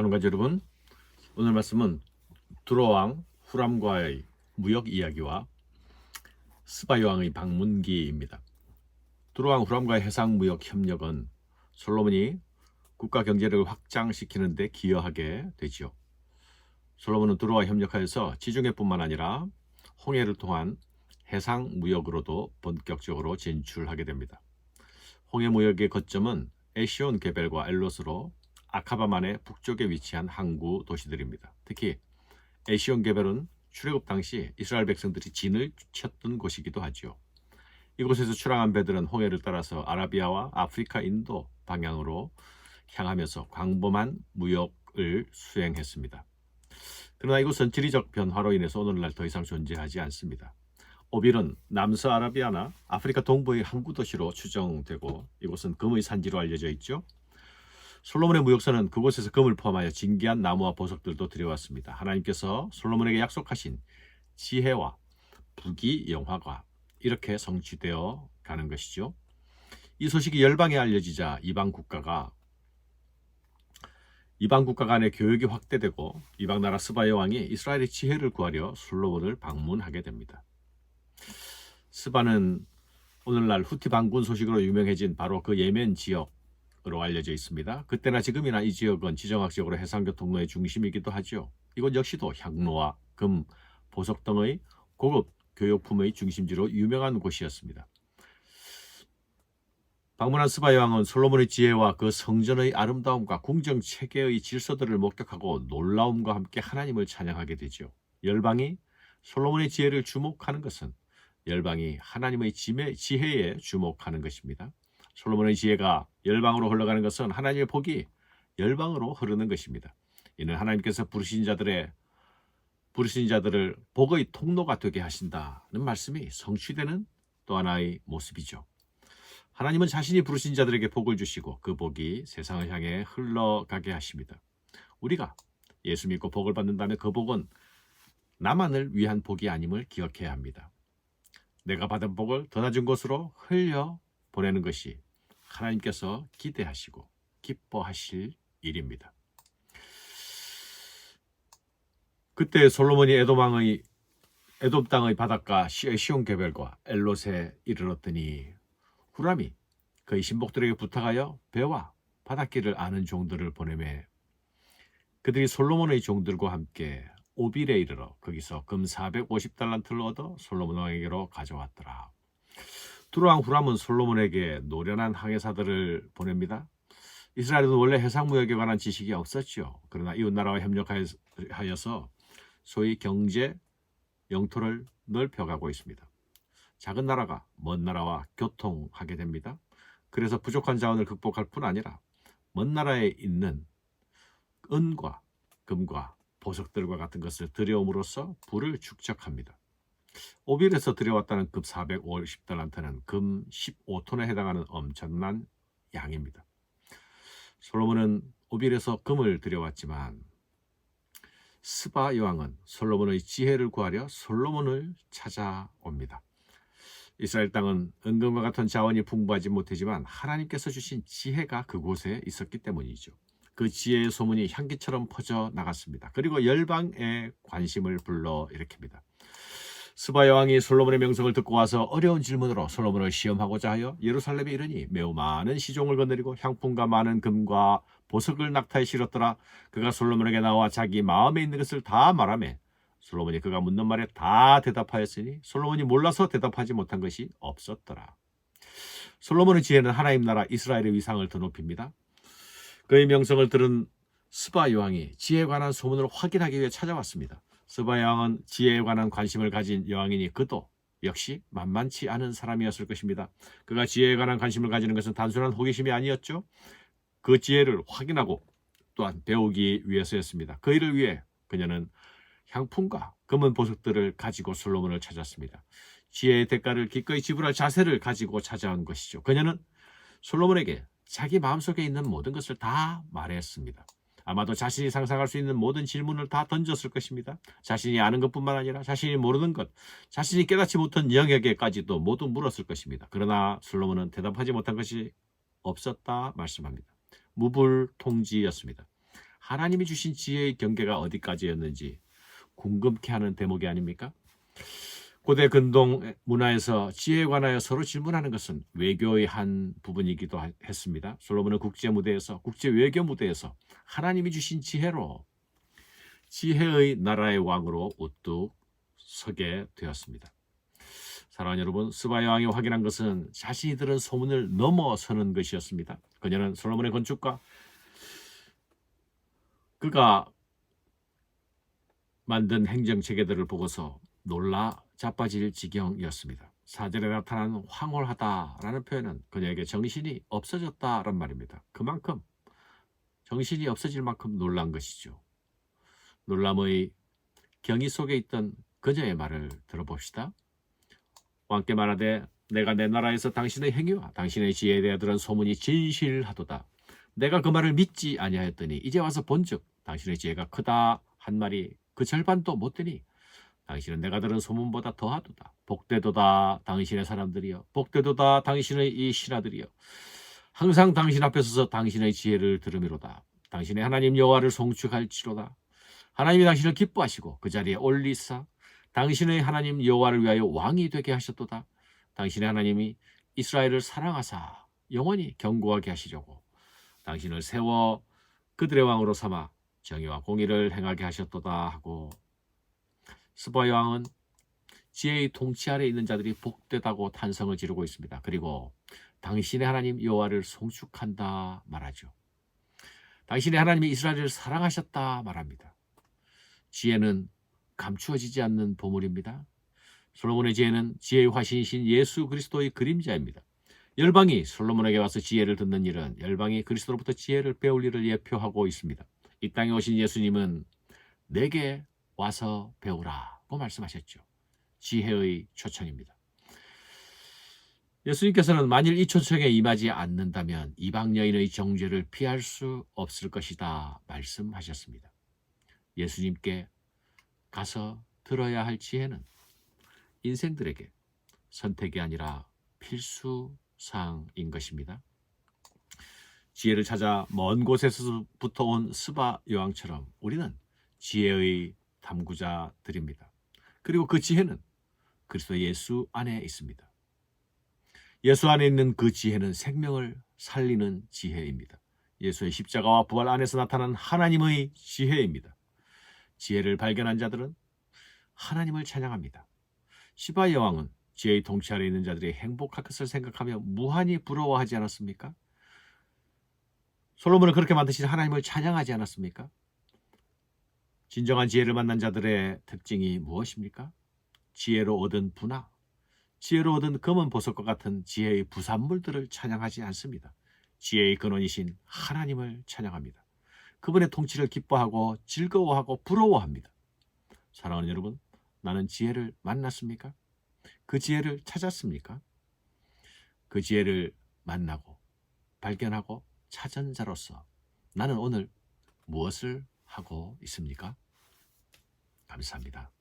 하는가 여러분 오늘 말씀은 두로왕 후람과의 무역 이야기와 스바요왕의 방문기입니다. 두로왕 후람과의 해상 무역 협력은 솔로몬이 국가 경제력을 확장시키는 데 기여하게 되지요. 솔로몬은 두로와 협력하여서 지중해뿐만 아니라 홍해를 통한 해상 무역으로도 본격적으로 진출하게 됩니다. 홍해 무역의 거점은 에시온 게벨과 엘로스로 아카바만의 북쪽에 위치한 항구 도시들입니다. 특히 에시온 게벨은 출애굽 당시 이스라엘 백성들이 진을 쳤던 곳이기도 하지요. 이곳에서 출항한 배들은 홍해를 따라서 아라비아와 아프리카, 인도 방향으로 향하면서 광범한 무역을 수행했습니다. 그러나 이곳은 지리적 변화로 인해서 오늘날 더 이상 존재하지 않습니다. 오빌은 남서아라비아나 아프리카 동부의 항구 도시로 추정되고 이곳은 금의 산지로 알려져 있죠. 솔로몬의 무역선은 그곳에서 금을 포함하여 진귀한 나무와 보석들도 들여왔습니다. 하나님께서 솔로몬에게 약속하신 지혜와 부귀 영화가 이렇게 성취되어 가는 것이죠. 이 소식이 열방에 알려지자 이방 국가가 이방 국가 간의 교역이 확대되고 이방 나라 스바의 왕이 이스라엘의 지혜를 구하려 솔로몬을 방문하게 됩니다. 스바는 오늘날 후티 반군 소식으로 유명해진 바로 그 예멘 지역 으로 알려져 있습니다. 그때나 지금이나 이 지역은 지정학적으로 해상교통로의 중심이기도 하죠. 이곳 역시도 향로와 금, 보석 등의 고급 교역품의 중심지로 유명한 곳이었습니다. 방문한 스바의 왕은 솔로몬의 지혜와 그 성전의 아름다움과 궁정 체계의 질서들을 목격하고 놀라움과 함께 하나님을 찬양하게 되죠. 열방이 솔로몬의 지혜를 주목하는 것은 열방이 하나님의 지혜- 지혜에 주목하는 것입니다. 솔로몬의 지혜가 열방으로 흘러가는 것은 하나님의 복이 열방으로 흐르는 것입니다. 이는 하나님께서 부르신 자들의 부르신 자들을 복의 통로가 되게 하신다는 말씀이 성취되는 또 하나의 모습이죠. 하나님은 자신이 부르신 자들에게 복을 주시고 그 복이 세상을 향해 흘러가게 하십니다. 우리가 예수 믿고 복을 받는다면 그 복은 나만을 위한 복이 아님을 기억해야 합니다. 내가 받은 복을 더 낮은 곳으로 흘려 보내는 것이 하나님께서 기대하시고 기뻐하실 일입니다. 그때 솔로몬이 에돔 왕의 에돔 땅의 바닷가 시- 시온 개별과 엘롯에 이르렀더니 후람이 그의 신복들에게 부탁하여 배와 바닷길을 아는 종들을 보내매 그들이 솔로몬의 종들과 함께 오빌에 이르러 거기서 금 450달란트를 얻어 솔로몬 왕에게로 가져왔더라. 두로왕 후람은 솔로몬에게 노련한 항해사들을 보냅니다. 이스라엘은 원래 해상 무역에 관한 지식이 없었죠. 그러나 이웃 나라와 협력하여서 소위 경제 영토를 넓혀가고 있습니다. 작은 나라가 먼 나라와 교통하게 됩니다. 그래서 부족한 자원을 극복할 뿐 아니라 먼 나라에 있는 은과 금과 보석들과 같은 것을 들여옴으로써 부를 축적합니다. 오빌에서 들여왔다는 급 450달란트는 금 15톤에 해당하는 엄청난 양입니다. 솔로몬은 오빌에서 금을 들여왔지만 스바 여왕은 솔로몬의 지혜를 구하려 솔로몬을 찾아옵니다. 이스라엘 땅은 은금과 같은 자원이 풍부하지 못하지만 하나님께서 주신 지혜가 그곳에 있었기 때문이죠. 그 지혜의 소문이 향기처럼 퍼져 나갔습니다. 그리고 열방의 관심을 불러 일으킵니다. 스바 여왕이 솔로몬의 명성을 듣고 와서 어려운 질문으로 솔로몬을 시험하고자 하여 예루살렘에 이르니 매우 많은 시종을 거느리고 향품과 많은 금과 보석을 낙타에 실었더라. 그가 솔로몬에게 나와 자기 마음에 있는 것을 다 말하매 솔로몬이 그가 묻는 말에 다 대답하였으니 솔로몬이 몰라서 대답하지 못한 것이 없었더라. 솔로몬의 지혜는 하나님 나라 이스라엘의 위상을 더 높입니다. 그의 명성을 들은 스바 여왕이 지혜에 관한 소문을 확인하기 위해 찾아왔습니다. 스바 여왕은 지혜에 관한 관심을 가진 여왕이니 그도 역시 만만치 않은 사람이었을 것입니다. 그가 지혜에 관한 관심을 가지는 것은 단순한 호기심이 아니었죠. 그 지혜를 확인하고 또한 배우기 위해서였습니다. 그 일을 위해 그녀는 향품과 금은 보석들을 가지고 솔로몬을 찾았습니다. 지혜의 대가를 기꺼이 지불할 자세를 가지고 찾아온 것이죠. 그녀는 솔로몬에게 자기 마음속에 있는 모든 것을 다 말했습니다. 아마도 자신이 상상할 수 있는 모든 질문을 다 던졌을 것입니다. 자신이 아는 것뿐만 아니라 자신이 모르는 것, 자신이 깨닫지 못한 영역에까지도 모두 물었을 것입니다. 그러나 솔로몬은 대답하지 못한 것이 없었다 말씀합니다. 무불통지였습니다. 하나님이 주신 지혜의 경계가 어디까지였는지 궁금케 하는 대목이 아닙니까? 고대 근동 문화에서 지혜에 관하여 서로 질문하는 것은 외교의 한 부분이기도 하- 했습니다. 솔로몬은 국제 무대에서 국제 외교 무대에서 하나님이 주신 지혜로 지혜의 나라의 왕으로 우뚝 서게 되었습니다. 사랑하는 여러분, 스바 여왕이 확인한 것은 자신이 들은 소문을 넘어서는 것이었습니다. 그녀는 솔로몬의 건축과 그가 만든 행정 체계들을 보고서 놀라 자빠질 지경이었습니다. 사절에 나타난 황홀하다라는 표현은 그녀에게 정신이 없어졌다란 말입니다. 그만큼 정신이 없어질 만큼 놀란 것이죠. 놀람의 경위 속에 있던 그녀의 말을 들어봅시다. 왕께 말하되 내가 내 나라에서 당신의 행위와 당신의 지혜에 대하 들은 소문이 진실하도다. 내가 그 말을 믿지 아니하였더니 이제 와서 본즉 당신의 지혜가 크다 한 말이 그 절반도 못 되니 당신은 내가 들은 소문보다 더하도다. 복되도다 당신의 사람들이여 복되도다 당신의 이 신하들이여 항상 당신 앞에 서서 당신의 지혜를 들으미로다. 당신의 하나님 여호와를 송축할지로다. 하나님이 당신을 기뻐하시고 그 자리에 올리사 당신의 하나님 여호와를 위하여 왕이 되게 하셨도다. 당신의 하나님이 이스라엘을 사랑하사 영원히 견고하게 하시려고 당신을 세워 그들의 왕으로 삼아 정의와 공의를 행하게 하셨도다 하고 스바 왕은 지혜의 통치 아래 있는 자들이 복되다고 탄성을 지르고 있습니다. 그리고 당신의 하나님 여호와를 송축한다 말하죠. 당신의 하나님이 이스라엘을 사랑하셨다 말합니다. 지혜는 감추어지지 않는 보물입니다. 솔로몬의 지혜는 지혜의 화신이신 예수 그리스도의 그림자입니다. 열방이 솔로몬에게 와서 지혜를 듣는 일은 열방이 그리스도로부터 지혜를 배울 일을 예표하고 있습니다. 이 땅에 오신 예수님은 내게 와서 배우라고 말씀하셨죠. 지혜의 초청입니다. 예수님께서는 만일 이 초청에 임하지 않는다면 이방 여인의 정죄를 피할 수 없을 것이다 말씀하셨습니다. 예수님께 가서 들어야 할 지혜는 인생들에게 선택이 아니라 필수 사항인 것입니다. 지혜를 찾아 먼 곳에서부터 온 스바 여왕처럼 우리는 지혜의 탐구자들입니다. 그리고 그 지혜는 그리스도 예수 안에 있습니다. 예수 안에 있는 그 지혜는 생명을 살리는 지혜입니다. 예수의 십자가와 부활 안에서 나타난 하나님의 지혜입니다. 지혜를 발견한 자들은 하나님을 찬양합니다. 시바 여왕은 지혜의 통치 아래 있는 자들이 행복할 것을 생각하며 무한히 부러워하지 않았습니까? 솔로몬을 그렇게 만드신 하나님을 찬양하지 않았습니까? 진정한 지혜를 만난 자들의 특징이 무엇입니까? 지혜로 얻은 분화, 지혜로 얻은 검은 보석과 같은 지혜의 부산물들을 찬양하지 않습니다. 지혜의 근원이신 하나님을 찬양합니다. 그분의 통치를 기뻐하고 즐거워하고 부러워합니다. 사랑하는 여러분, 나는 지혜를 만났습니까? 그 지혜를 찾았습니까? 그 지혜를 만나고 발견하고 찾은 자로서 나는 오늘 무엇을 하고 있습니까? 감사합니다.